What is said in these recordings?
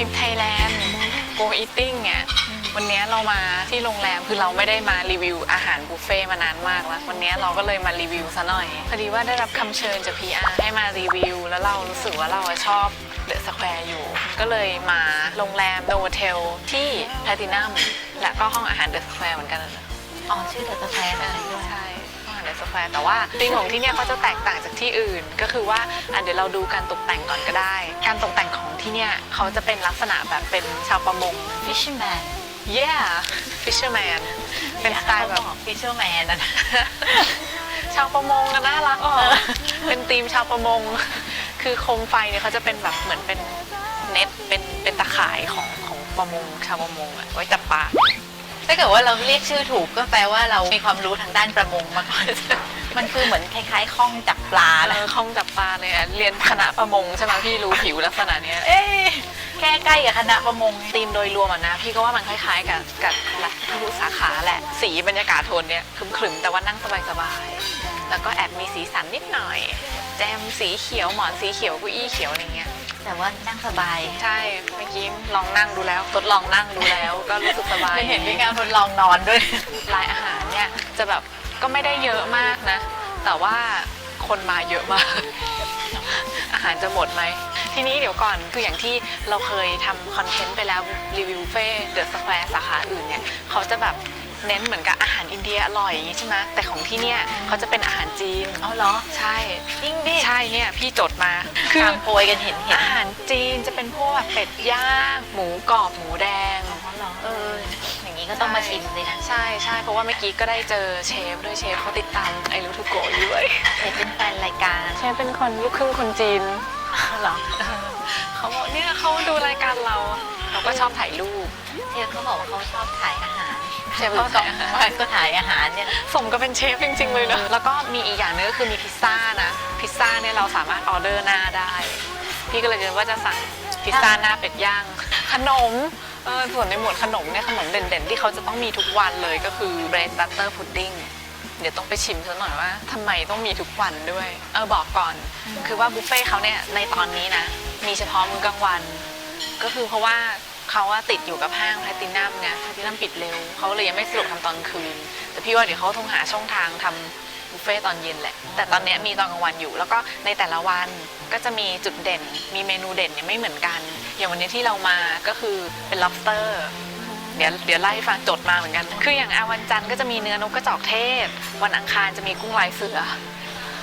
ฮิปไทยแลนด์โกอีติ้งเนี่ยวันนี้เรามาที่โรงแรมคือเราไม่ได้มารีวิวอาหารบุฟเฟ่ต์มานานมากแล้ววันนี้เราก็เลยมารีวิวซะหน่อยพอดีว่าได้รับคำเชิญจาก PR ให้มารีวิว แล้วเรารู้สึกว่าเราชอบเดอะสแควร์อยู่ ก็เลยมาโรงแรมโนเทลที่แพลตินัมและก็ห้องอาหารเดอะสแควร์เหมือนกันอ๋อชื่อเดอะสแควร์อะไรด้วยใช่ห้องอาหาร เดอะสแควร์แต่ว่าธีมของที่เนี่ยเขาจะแตกต่างจากที่อื่น ก็คือว่าอะเดี๋ยวเราดูการตกแต่งก่อนก็ได้ การตกแต่งของที่เนี่ยเขาจะเป็นลักษณะแบบเป็นชาวประมง Fisherman yeah fisherman เป็นสไตล์แบบ Fisherman นะ ชาวประมงอะน่ารักอะเป็นธีมชาวประมง คือโคมไฟเนี่ยเขาจะเป็นแบบเหมือนเป็นเน็ตเป็นเป็นตะข่ายของของประมงชาวประมงอะไว้จับปลา ถ้าเกิดว่าเราเรียกชื่อถูกก็แปลว่าเรามีความรู้ทางด้านประมงมาก่อน มันคือเหมือนคล้ายๆคล้องจับปลาเอแหละอคล่องจับปลาเลยอะเรียนคณะประมงใช่ไหมพี่รู้ผิวลักษณะเนี้ย เอ๊ะแค่ใกล้กับคณะประมงธีมโดยรวมอะนะ พี่ก็ว่ามันคล้ายๆ กับกับรัฐทุกสาขาแหละ สีบรรยากาศโทนเนี้ยครึมๆแต่ว่านั่งสบายๆ แล้วก็แอบมีสีสันนิดหน่อย แจมสีเขียวหมอนสีเขียวเกุ้อี้เขียวอะไรเงี้ย แต่ว่านั่งสบาย ใช่เมื่อกี้ลองนั่งดูแล้วทดลองนั่งดูแล้ว ก็รู้สึกสบายไม่เห็นพี่งามทดลองนอนด้วยรายอาหารเนี่ยจะแบบก็ไม่ได้เยอะมากนะ แต่ว่าคนมาเยอะมาก อาหารจะหมดไหม ทีนี้เดี๋ยวก่อนคืออย่างที่เราเคยทำคอนเทนต์ไปแล้วรีวิวเฟ่เดอะสแควร์สาขาอื่นเนี่ย เขาจะแบบ เน้นเหมือนกับอาหารอินเดียอร่อยอย่างนี้ใช่ไหมแต่ของที่เนี่ยเขาจะเป็นอาหารจีนเอาเหรอ ใช่ จริงดิใช่เนี่ยพี่จดมาคืคืออโปรยกันเห็นเห็นอาหารจีนจะเป็นพวกแบบเป็ดย่างหมูกรอบหมูแดง อ๋อเหรอเออ อย่างนี้ก็ต้องมาชิมเลยนะใช่ใช่เพราะว่าเมื่อกี้ก็ได้เจอเชฟด้วยเชฟเขาติดตามไอรูทูโกะอยู่ด้วยเชฟเป็นแฟนรายการเชฟเป็นคนลูกครึ่งคนจีนเหรอ เขาบอกเนี่ยเขาดูรายการเรา เราก็ชอบถ่ายรูปเชฟเขาบอกว่าเขาชอบถ่ายอาหารเชฟเขาเขาสถ่าอยงอาหารวันก็ถ่ายอาหารเนี่ยสมก็เป็นเชฟจริง ๆ เลยเนอะแล้วก็มีอีกอย่างหนึงก็คือมีพิซซ่านะพิซซ่าเนี่ยเราสามารถออเดอร์หน้าได้ พี่ก็เลยคิดว่าจะสั่งพิซซ่าหน้าเป็ดย่าง ขนมเออส่วนในหมวดขนมเนี่ยขนมเด่นๆ ที่เขาจะต้องมีทุกวันเลยก็คือ bread butter pudding เดี๋ยวต้องไปชิมซะหน่อยว่าทำไมต้องมีทุกวันด้วย เออบอกก่อน คือว่าบุฟเฟ่ต์เขาเนี่ยในตอนนี้นะ มีเฉพาะมื้อกลางวัน ก็คือเพราะว่าเขาว่าติดอยู่กับห้างแพลตินัมเนี่ยแพลตินัมปิดเร็วเขาเลยยังไม่สะดวกทำตอนคืน แต่พี่ว่าเดี๋ยวเขาต้องหาช่องทางทำบุฟเฟ่ต์ตอนเย็นแหละ แต่ตอนเนี้ยมีตอนกลางวันอยู่ แล้วก็ในแต่ละวันก็จะมีจุดเด่น มีเมนูเด่นเนี่ยไม่เหมือนกัน อย่างวันนี้ที่เรามาก็คือเป็น lobster เดี๋ยวเดี๋ยวไล่ให้ฟังจดมาเหมือนกัน คืออย่างอาวันจันทร์ก็จะมีเนื้อนกกระจอกเทศ วันอังคารจะมีกุ้งลายเสือ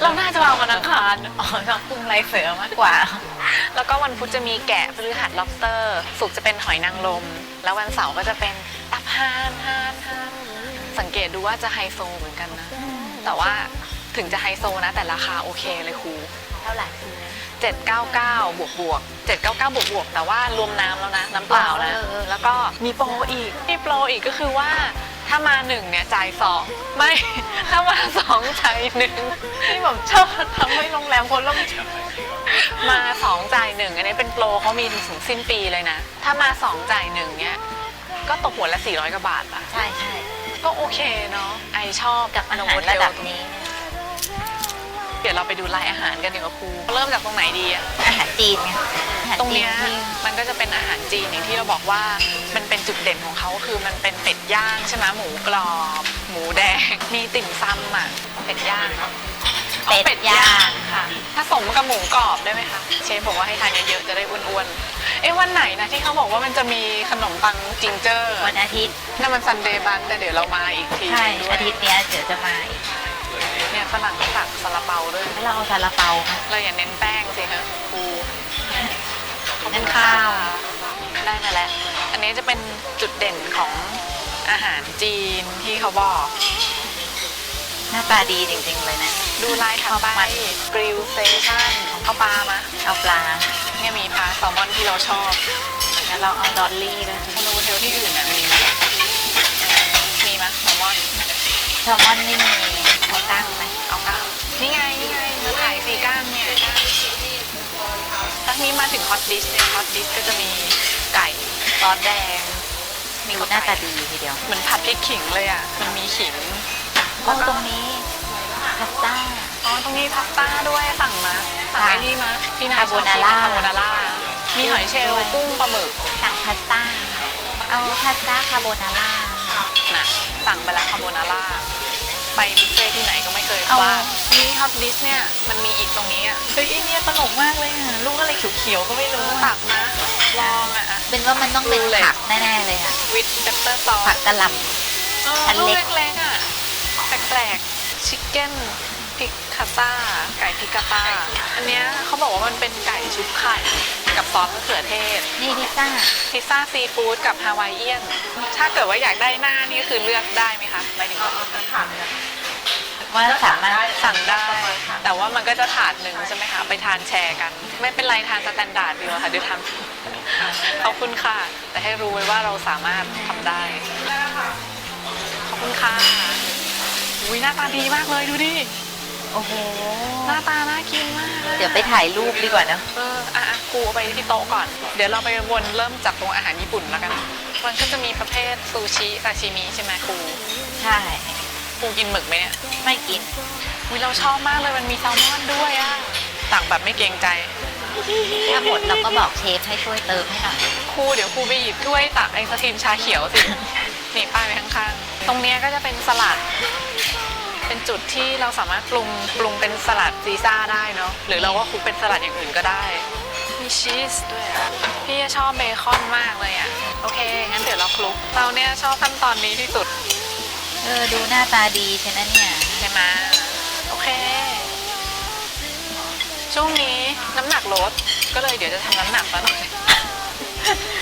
เราน่าจะมาวันอังคารอ๋อชอบกุ้งลายเสือมากกว่า แล้วก็วันพุธจะมีแกะพฤหัส lobster ศุกร์จะเป็นหอยนางรมแล้ววันเสาร์ก็จะเป็นตับห่านห่านห่านสังเกตดูว่าจะไฮโซเหมือนกันนะ แต่ว่าถึงจะไฮโซนะแต่ราคาโอเคเลยครูเท่าไหร่799 บวกบวก799 บวกบวกแต่ว่ารวมน้ำแล้วนะ น้ำเปล่านะเออเออแล้วก็มีโปรอีกมีโปรอีกก็คือว่า ถ้ามาหนึ่งเนี่ยจ่ายสองไม่ ถ้ามาสองจ่ายหนึ่งที่ผมชอบทำให้โรงแรมคนละมาสองจ่ายหนึ่งอันนี้เป็นโปรเขามีถึงสิ้นปีเลยนะ ถ้ามาสองจ่ายหนึ่งเนี่ยก็ตกหัวละ400กว่าบาทอะใช่ใช่ก็โอเคเนาะไอชอบกับอาโนหารเทระลดับนี้ เดี๋ยวเราไปดูรายอาหารกันดีกว่าครู เริ่มจากตรงไหนดีอะอาหารจีนไงอาหารตรงจีเนี้ยที่มันก็จะเป็นอาหารจีนอย่างที่เราบอกว่ามันเป็นจุดเด่นของเขาคือมันเป็นเป็ดย่างใช่ไหมหมูกรอบ หมูแดง มีติ่มซำอะเป็ดย่างเนาะเอาเป็ดย่างค่ะผสมกับหมูกรอบได้ไหมคะเชฟบอกว่าให้ทานเยอะๆจะได้อ้วนๆเอ๊ะวันไหนนะที่เขาบอกว่ามันจะมีขนมปังจิงเจอร์วันอาทิตย์นั่นมันซันเดย์บันแต่เดี๋ยวเรามาอีกทีใช่ด้วยอาทิตย์เนี้ยเดี๋ยวจะมาอีกเนี่ย ฝรั่งตักซาลาเปาด้วยแล้วเราเอาซาลาเปาค่ะ เราอย่าเน้นแป้งสิฮะครูนั่นข้าว ได้มาแล้ว อันนี้จะเป็นจุดเด่นของอาหารจีนที่เขาบอก หน้าตาดีจริงๆเลยนะ ดูลายถัดไปข้าวมันกริลสเตชันเอาปลามา เอาปลา เนี่ยมีปลาแซลมอนที่เราชอบแล้วเราเอาดอลลี่ด้วยคอนโดเทลที่อื่นน่ะมีไหมมีไหมแซลมอนแซ ลมอนนี่มีเขาตั้งไหมเอาก้างนี่ไงนี่ไงมาถ่ายสีก้างเนี่ยทักนี้มาถึงฮอตดิสเนี่ยฮอตดิสก็จะมีไก่ซอสแดงมีหน้าตาดีทีเดียวเหมือนผัดพริกขิงเลยอะมันมีขิงโอ้ตรงนี้พาสต้าอ๋อตรงนี้พาสต้าด้วยสั่งมาสั่งไอ้นี่มาพี่นายคาโบนาร่าคาโบนาร่ามีหอยเชลล์กุ้งปลาหมึกสั่งพาสต้าเอาพาสต้าคาโบนาร่านะสั่งไปแล้วคาโบนาร่า ไปบุฟเฟ่ที่ไหนก็ไม่เคยเอาว่านี่ฮอตดิสเนี่ยมันมีอีกตรงนี้อะเฮ้ยเนี่ยตลกมากเลยอะลูกอะไรเขียวๆก็ไม่รู้ตักนะลองอะเป็นว่ามันต้องเป็นรู้เลยผักแน่ๆเลยอะวิดเปปเปอร์ซอผัสกกะหล่อันลูกเล็กเล็กๆอะแปลกๆชิคเก้นพิก คาต้า ไก่พิกาต้า อันเนี้ยเขาบอกว่ามันเป็นไก่ชุบไข่ กับซอสมะเขือเทศำนี่พิซซ่าพิซซ่าซีฟู้ดกับฮาวายเอียน ถ้าเกิดว่าอยากได้หน้านี่ก็คือเลือกได้ไหมคะหมายถึงว่าว่าสามารถสั่งได้ แต่ว่ามันก็จะถาดหนึ่งใช่ไหมคะไปทานแชร์กัน ไม่เป็นไรทานสแตนดาร์ดดีกว่าค่ะเดี๋ยวทำขอบคุณค่ะ แต่ให้รู้ไว้ว่าเราสามารถทำได้ขอบคุณค่ะอุ้ยหน้าตาดีมากเลยดูดิ โอ้โห หน้าตาน่ากินมากอะเดี๋ยวไปถ่ายรูปดีกว่านะ เอออะอะครูเอาไปที่โต๊ะก่อน เดี๋ยวเราไปวนเริ่มจากตรงอาหารญี่ปุ่นแล้วกัน มันก็จะมีประเภทซูชิซาชิมิใช่ไหมครูใช่ ครูกินหมึกไหมเนี่ยไม่กิน อุ้ยเราชอบมากเลยมันมีแซลมอนด้วยอะตักแบบไม่เกรงใจ ถ้าหมดเราก็บอกเชฟให้ช่วยเติมให้หน่อย ครูเดี๋ยวครูไปหยิบถ้วยตักไอศครีมชาเขียวสิ นี่ป้ายไว้ข้างๆ ตรงเนี้ยก็จะเป็นสลัด เป็นจุดที่เราสามารถปรุงปรุงเป็นสลัดซีซ่าได้เนาะหรือเราก็คลุกเป็นสลัดอย่างอื่นก็ได้ มีชีสด้วยอะพี่ชอบเบคอนมากเลยอะโอเค งั้นเดี๋ยวเราคลุก เราเนี่ยชอบขั้นตอนนี้ที่สุดเออดูหน้าตาดีใช่ไหมเนี่ยใช่ไหมโอเค ช่วงนี้น้ำหนักลดก็เลยเดี๋ยวจะทำน้ำหนักซะหน่อย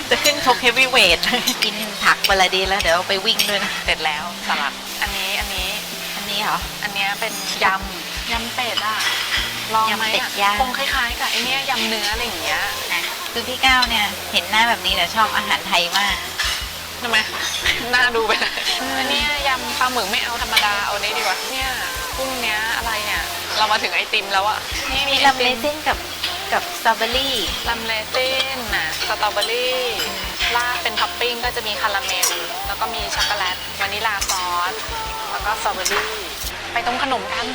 จะขึ้นชกเฮฟวีเวทกินผักเวลาดีแล้วเดี๋ยวเอาไปวิ่งด้วยนะเสร็จแล้วสลัด เหรอ อันเนี้ยเป็นยำยำเป็ดอะลองไหมยำเป็ดอะย่าง คงคล้ายๆกับไอเนี้ยยำเนื้ออะไรอย่างเงี้ยนะคือพี่ก้าวเนี่ยเห็นหน้าแบบนี้แต่ชอบอาหารไทยมาก ทำไมน่าดูไปเลยอันเนี้ยยำปลาหมึกไม่เอาธรรมดาเอานี้ดีกว่าเนี่ยกุ้งเนี้ยอะไรเนี่ยเรามาถึงไอติมแล้วอะนี่มีไอลำเลติม ซิ่งกับกับสตรอเบอรี่ลำเลซินน่ะสตรอเบอรี่ราดเป็นท็อปปิ้งก็จะมีคาราเมล แล้วก็มีช็อกโกแลตวานิลาซอส แล้วก็สตรอเบอรี่ ไปตรงขนมกัน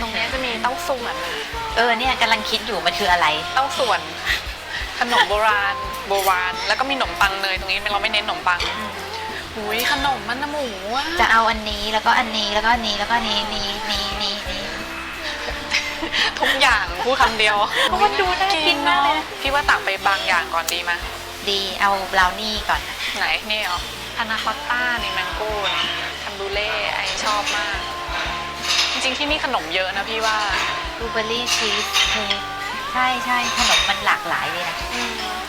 ตรงเนี้ยจะมีเต้าส่วน เออเนี่ยกำลังคิดอยู่มันคืออะไร เต้าส่วน ขนมโบราณ โบราณ แล้วก็มีขนมปังเนยตรงนี้เราไม่เน้นขนมปังหุยขนมมันนะหมูอะจะเอาอันนี้แล้วก็อันนี้แล้วก็อันนี้แล้วก็อันนี้นี้นี้นี้นี้ทุกอย่างพูดคำเดียวเพราะมันดูน่ากินมากเลยนะพี่ว่าตักไปบางอย่างก่อนดีไหมดีเอาบราวนี่ก่อนไหนนี่เหรอพานาคอตต้านี่แมงโก้นี่คั นบูเล่ไอชอบมาก จริงๆที่นี่ขนมเยอะนะพี่ว่า บลูเบอรี่ชีสเค้กใช่ใช่ขนมมันหลากหลายเลยนะ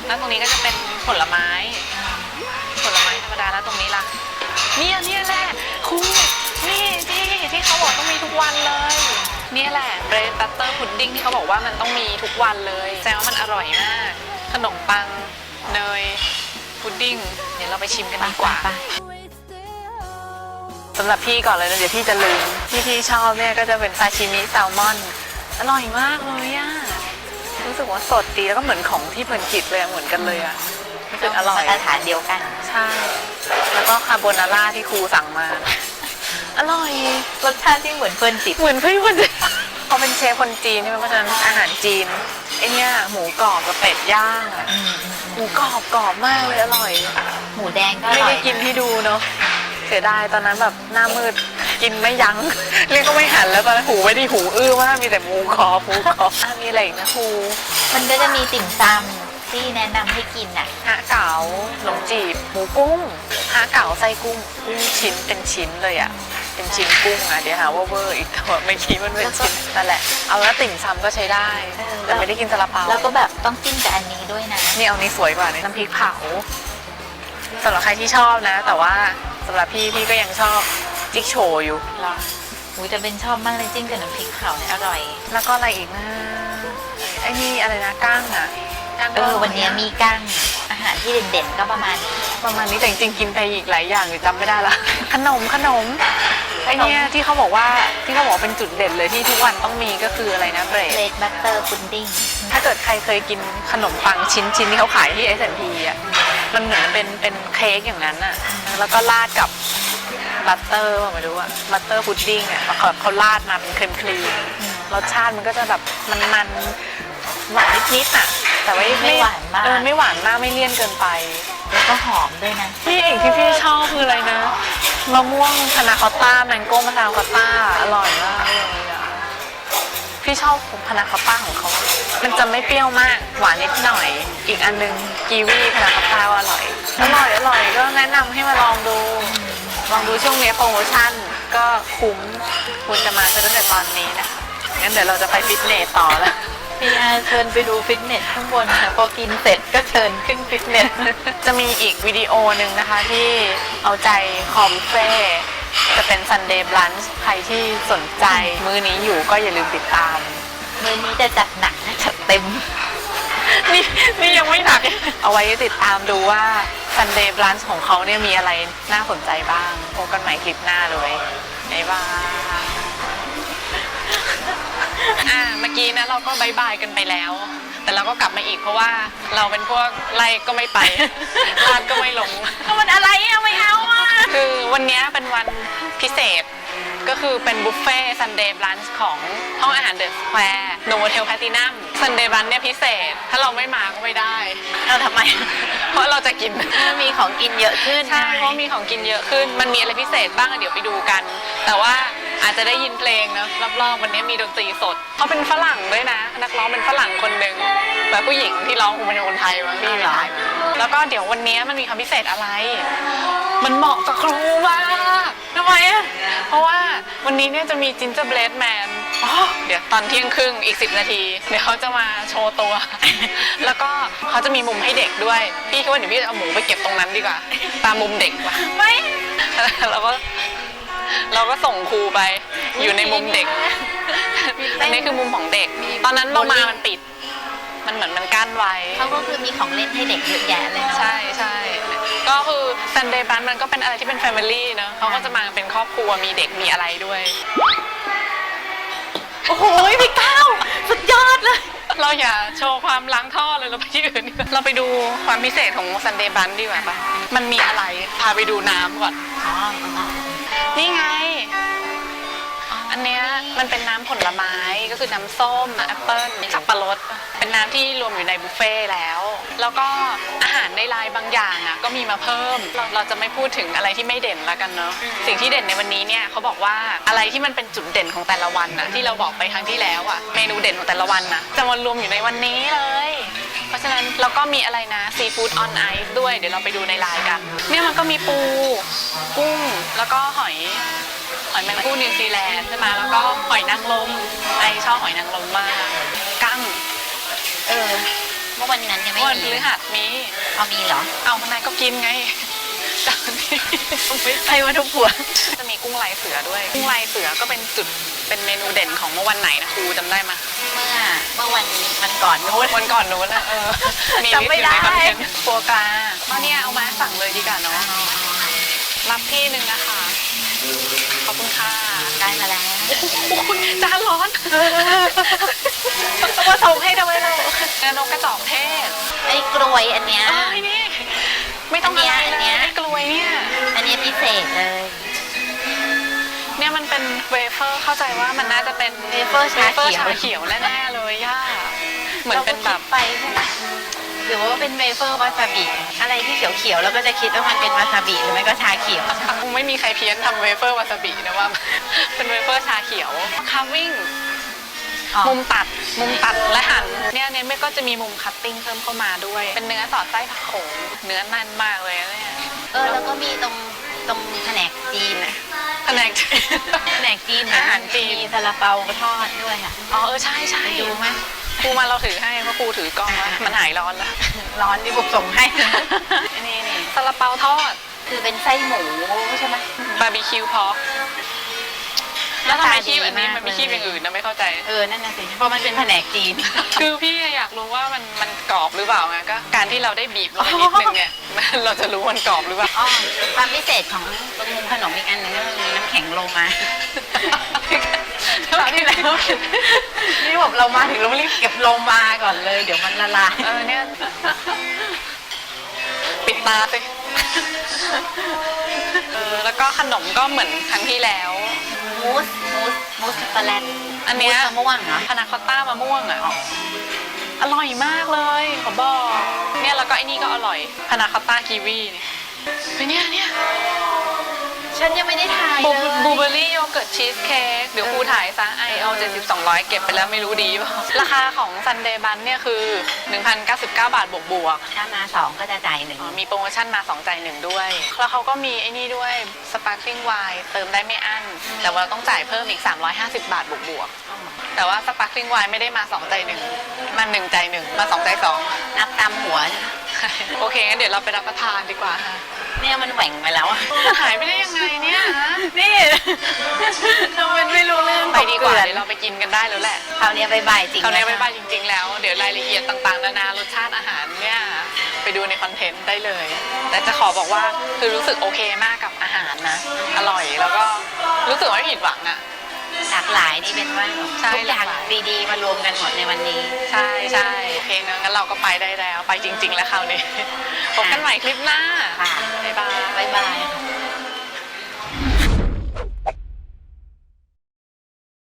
แล้วตรงนี้ก็จะเป็นผลไม้ ผลไม้ธรรมดาแล้วตรงนี้ล่ะ เนี่ยเนี่ยแหละครูนี่ที่ที่เขาบอกต้องมีทุกวันเลย เนี่ยแหละเบรดบัตเตอร์พุดดิ้งที่เขาบอกว่ามันต้องมีทุกวันเลยแสดงว่ามันอร่อยมาก ขนมปังเนยพุดดิ้งเดี๋ยวเราไปชิมกันดีกว่า ไปสำหรับพี่ก่อนเลยนะเดี๋ยวพี่จะลืมที่พี่ชอบเนี่ยก็จะเป็นซาชิมิแซลมอนอร่อยมากเลยอะรู้สึกว่าสดดีแล้วก็เหมือนของที่เพลินจิตเลยอะเหมือนกันเลยอะรู้สึกอร่อยมาตรฐานเดียวกัน ใช่ แล้วก็คาโบนาร่าที่ครูสั่งมา อร่อย รสชาติที่เหมือนเฟิร์นจิตเหมือนพี่คนเขาเป็นเชฟคนจีนใช่ไหมเพราะฉะนั้นอาหารจีนไอเนี่ยหมูกรอบกับเป็ดย่างอะหมูกรอบกรอบมากเลยอร่อย หมูแดงก็อไม่ร่อได้ยกินให้ดูเนาะเสียดายตอนนั้นแบบหน้ามืดกินไม่ยัง้งเรียกก็ไม่หันแล้วตอนนั้นหูไม่ได้หูอื้อมากมีแต่หมูกรอบหมูกรอบอะมีอะไรอีกนะครูมันก็จะมีติ่มซำที่แนะนำให้กินน่ะฮะเก๋าขนมจีบหมูกุ้งฮะเก๋าไส้กุ้งกุ้งชิ้นเป็นชิ้นเลยอะเป็นชิ้นกุ้งอะเดี๋ยวหาว่าเวอร์อีกแต่ว่าไม่คิดมันเป็นชิ้นนั่นแหละเอาแล้วติ่มซำก็ใช้ได้เออแต่ไม่ได้กินซาลาเปาแล้วก็แบบต้องจิ้มกับอันนี้ด้วยนะนี่เอานี้สวยกว่านี่น้ำพริกเผาสำหรับใครที่ชอบนะ แต่ว่า สำหรับพี่พี่ก็ยังชอบจิ๊กโชว์อยู่หูจะเป็นชอบมากเลยจิ้มกับน้ำพริกเผาเนี่ยอร่อย แล้วก็อะไรอีกนะไอ้นี่อะไรนะก้างอะก้างเอก็อวันนี้มีกั้งอาหารที่เด่นๆก็ประมาณนี้ ประมาณนี้แต่จริงๆกินไปอีกหลายอย่างอยู่จำไม่ได้ละขนมขนมไอ้เนี่ยที่เขาบอกว่าที่เขาบอกเป็นจุดเด่นเลยที่ทุกวันต้องมีก็คืออะไรนะเบรดเลดบัตเตอร์พุดดิ้งถ้าเกิดใครเคยกินขนมปังชิ้นชิ้นที่เขาขายที่ S&P อะ มันเหมือนเป็นเป็นเค้กอย่างนั้นอะ แล้วก็ราดกับบัตเตอร์ว่าไม่รู้อะบัตเตอร์พุดดิ้งอะเขาเขาราดมาเป็นครีมครีมรสชาติมันก็จะแบบมันมันๆหวานนิดๆอะ แต่ว่าไม่หวานมากเออไม่หวานมากไม่เลี่ยนเกินไป แล้วก็หอมด้วยนะพี่เอกที่พี่ชอบคืออะไรนะมะม่วงพานาคอตต้าแมงโก้พานาคอตต้าอร่อยมากเลยอะ พี่ชอบพานาคอตต้าของเขา มันจะไม่เปรี้ยวมาก หวานนิดหน่อย อีกอันนึงกีวีพานาคอตต้าก็อร่อย อร่อยอร่อยก็แนะนำให้มาลองดู ลองดูช่วงนี้โปรโมชั่นก็คุ้มคุณจะมาซื้อตั้งแต่ตอนนี้นะคะ งั้นเดี๋ยวเราจะไปฟิตเนสต่อแล้วพี่อาเชิญไปดูฟิตเนสข้างบนค่ะพอกินเสร็จก็เชิญขึ้นฟิตเนส จะมีอีกวิดีโอหนึ่งนะคะที่เอาใจคอมเฟ่ จะเป็น Sunday Brunch ใครที่สนใจมื้อนี้อยู่ก็อย่าลืมติดตาม มื้อนี้จะจัดหนักนะจัดเต็ม นี่นี่ยังไม่หนัก เอาไว้ติดตามดูว่า Sunday Brunch ของเขาเนี่ยมีอะไรน่าสนใจบ้าง พบกันใหม่คลิปหน้าเลยบ๊ายบายอ่าเมื่อกี้นะเราก็บายบายกันไปแล้ว แต่เราก็กลับมาอีกเพราะว่าเราเป็นพวกไล่ก็ไม่ไป ลาดก็ไม่ลง ก็มันอะไรอะไม่เอาอะคือวันนี้เป็นวันพิเศษ ก็คือเป็นบุฟเฟ่ซันเดย์บลันช์ของห้องอาหารเดอะสแควร์โนโวเทลแพตินัมซันเดย์บลันช์เนี่ยพิเศษ ถ้าเราไม่มาก็ไม่ได้เอาทำไม เพราะเราจะกินมันมีของกินเยอะขึ้นใช่เพราะมีของกินเยอะขึ้น มันมีอะไรพิเศษบ้างอะเดี๋ยวไปดูกัน แต่ว่า อาจจะได้ยินเพลงนะรอบๆวันนี้มีดนตรีสดเขาเป็นฝรั่งด้วยนะ นักร้องเป็นฝรั่งคนหนึ่งแบบผู้หญิงที่ร้องคงเป็นคนไทยมั้งพี่เหรอไทยแล้วก็เดี๋ยววันนี้มันมีความพิเศษอะไร มันเหมาะกับครูมากทำไมอะเพราะว่าวันนี้เนี่ยจะมีจินเจอร์เบลดแมนเดี๋ยวตอนเที่ยงครึ่งอีก 10 นาที เดี๋ยวเขาจะมาโชว์ตัว แล้วก็เขาจะมีมุมให้เด็กด้วย พี่คิดว่าเดี๋ยวพี่จะเอาหมูไปเก็บตรงนั้นดีกว่า ตามมุมเด็กว่ะไม่เราก็ เราก็ส่งครูไป อยู่ในมุมเด็ก อันนี้คือมุมของเด็ก ตอนนั้นเรามามันปิด มันเหมือนมันกั้นไว้ เขาก็คือมีของเล่นให้เด็กเยอะแยะเลยเนอะใช่ใช่ก็คือซันเดย์บันมันก็เป็นอะไรที่เป็นแฟมิลี่เนอะเขาก็จะมาเป็นครอบครัวมีเด็กมีอะไรด้วย โอ้โหพี่ก้าวสุดยอดเลย เราอย่าโชว์ความล้างท่อเลยเราไปที่อื่นดีกว่าเราไปดูความพิเศษของซันเดย์บันดีกว่าปะมันมีอะไร พาไปดูน้ำก่อนอ๋อ นี่ไง อันเนี้ยมันเป็นน้ำผลไม้ก็คือน้ำส้มแอปเปิ้ลสับปะรด เป็นน้ำที่รวมอยู่ในบุฟเฟ่ต์แล้ว แล้วก็อาหารในไลน์บางอย่างอะก็มีมาเพิ่ม เราเราจะไม่พูดถึงอะไรที่ไม่เด่นล้วกันเนาะ สิ่งที่เด่นในวันนี้เนี่ยเขาบอกว่าอะไรที่มันเป็นจุดเด่นของแต่ละวันนะที่เราบอกไปครั้งที่แล้วอะเมนูเด่นของแต่ละวันนะจะมารวมอยู่ในวันนี้เลย เพราะฉะนั้นเราก็มีอะไรนะซีฟู้ดออนไอซ์ด้วย เดี๋ยวเราไปดูในไลน์กัน เนี่ยมันก็มีปู กุ้ง แล้วก็หอย หอยแมงผู้นิวซีแลนด์ใช่ไหมแล้วก็หอยนางรมไอชอบหอยนางรมมากกั้งเออเมื่อวันนั้นยังไม่วันมีพฤหัสมีเอามีเหรอ เอาทำไมก็กินไงแต่วันนี้ไม่ใครมาทุกผัว จะมีกุ้งลายเสือด้วย กุ้งลายเสือก็เป็นจุดเป็นเมนูเด่นของเมื่อวันไหนนะครูจำได้ไหมยเมื่อเมื่อวันวันก่อนนู้นวันก่อนนู้นนะเออมีจำไม่ได้ลิสต์อยู่ในคอนเทนต์โฟกาตอนนี้เอามาสั่งเลยดีกว่าเนาะรับที่หนึ่งนะคะขอบคุณค่ะได้มาแล้วโอ้ยจานร้อนเอามาส่งให้ทำไมเราเนื้อนกกระจอกเทศไอ้กลวยอันเนี้ยเอ้ยนี่ ไม่ต้องอะไรอันเลเนี้ยยไอ้กลวยเนี่ย อันเนี้ยพิเศษเลย เนี่ยมันเป็นเวเฟอร์เข้าใจว่ามันน่าจะเป็นเวเฟอร์ชาเวเฟอร์เขียวชาเขียวแน่ๆเลยย่าเหมือนเป็นแบบราก็คิดไปใช่ไหมหรือว่าเป็นเวเฟอร์วาซาบิอะไรที่เขียวๆแล้วก็จะคิดว่ามันเป็นวาซาบิหรือไม่ก็ชาเขียวคงไม่มีใครเพี้ยนทำเวเฟอร์วาซาบินะว่า เป็นเวเฟอร์ชาเขียวคาวิ่ง มุมตัด มุมตัดและหั่นเนี่ยเนี่ยไม่ก็จะมีมุมคัตติ้งเพิ่มเข้ามาด้วย เป็นเนื้อสอดไส้ผักโขมเนื้อแน่นมากเลยนะเนี่ยเออแล้วก็มีตรงตรงแผนกจีนนะแผนกแผนกจีนอาหารจีนมีซาลาเปาทอดด้วยค่ะอ๋อเออใช่ใช่ไปดูไหมครูมาเราถือให้เพราะครูถือกล้องแล้วมันหายร้อนแล้วร้อนที่บุกส่งให้นี่นี่ซาลาเปาทอด คือเป็นไส้หมูใช่ไหมบาร์บีคิวพอก แล้วทำไมคีบอันนี้หน้าตาดีมากมันไม่คีบอย่างอื่นนะไม่เข้าใจ เออ นั่นน่ะสิเพราะมันเป็นแผนกจีน คือพี่อยากรู้ว่ามันมันกรอบหรือเปล่าไงก็การที่เราได้บีบลงไปนิดนึงเนี่ยเราจะรู้ว่ามันกรอบหรือเปล่าอ๋อความพิเศษของตรงขนมอีกอันหนึงก็คือน้ำแข็งโลมาคราวที่แล้วนี่ผมเรามาถึงเรารีบเก็บโลมาก่อนเลย เดี๋ยวมันละลายเออเนี่ยปิดตาสิเออแล้วก็ขนมก็เหมือนครั้งที่แล้ว มูสมูสมูสช็อกโกแลตอันเนี้ยมูสมะม่วงเหรอพานาคอตต้ามะม่วงอะอร่อยมากเลยขอบอกเนี่ยแล้วก็ไอ้นี่ก็อร่อยพานาคอตต้ากีวีเนี่ยเฮ้ยเนี่ยเนี่ย ฉันยังไม่ได้ทายบลูเลยบลูเบอร์รี่โยเกิร์ตชีสเค้กเดี๋ยวครูถ่ายซะไอเอาเจ็ดสิบสองร้อยเก็บไปแล้วไม่รู้ดีเปล่าราคาของซันเดย์บันเนี่ยคือ 1,099 บาทบวกบวกถ้ามาสองก็จะจ่ายหนึ่งอ๋อมีโปรโมชั่นมา2จ่ายหนึ่งด้วย แล้วเขาก็มีไอ้นี่ด้วยสปาร์คลิ n งไวน์เติมได้ไม่อั้น แต่ว่าต้องจ่ายเพิ่มอีก 350 บาทบวกบวกๆแต่ว่าสปาร์คลิ n งไวน์ไม่ได้มา2จ่ายหนึ่งมา1จ่ายหนึ่งมา2จ่ายสองนับตามหัว โอเคงั้นเดี๋ยวเราไปรับประทานดีกว่าค่ะ เนี่ยมันแหว่งไปแล้วอะหายไปได้ยังไงเนี่ย นี่เราเป็นไม่รู้เรื่องไปดีกว่าเนเดี๋ยวเราไปกินกันได้แล้วแหละคราวนี้บายบายจริงเขาวนี้ะไปบ้านจริง ๆ แล้ว เดี๋ยวรายละเอียดต่างๆนานารสชาติอาหารเนี่ยไปดูในคอนเทนต์ได้เลย แต่จะขอบอกว่าคือรู้สึกโอเคมากกับอาหารนะ อร่อยแล้วก็รู้สึกว่าไม่ผิดหวังอะ หลากหลายนี่เป็นว่าใช่ทุกอย่างหลากหลาย ดีๆมารวมกันหมดในวันนี้ ใช่ใช่โอเคเนอะงั้นเราก็ไปได้แล้ว ไปจริง ๆ แล้วคราวนี้ พบกันใหม่คลิปหน้าค่ะ บ๊ายบายบายบายค่ะ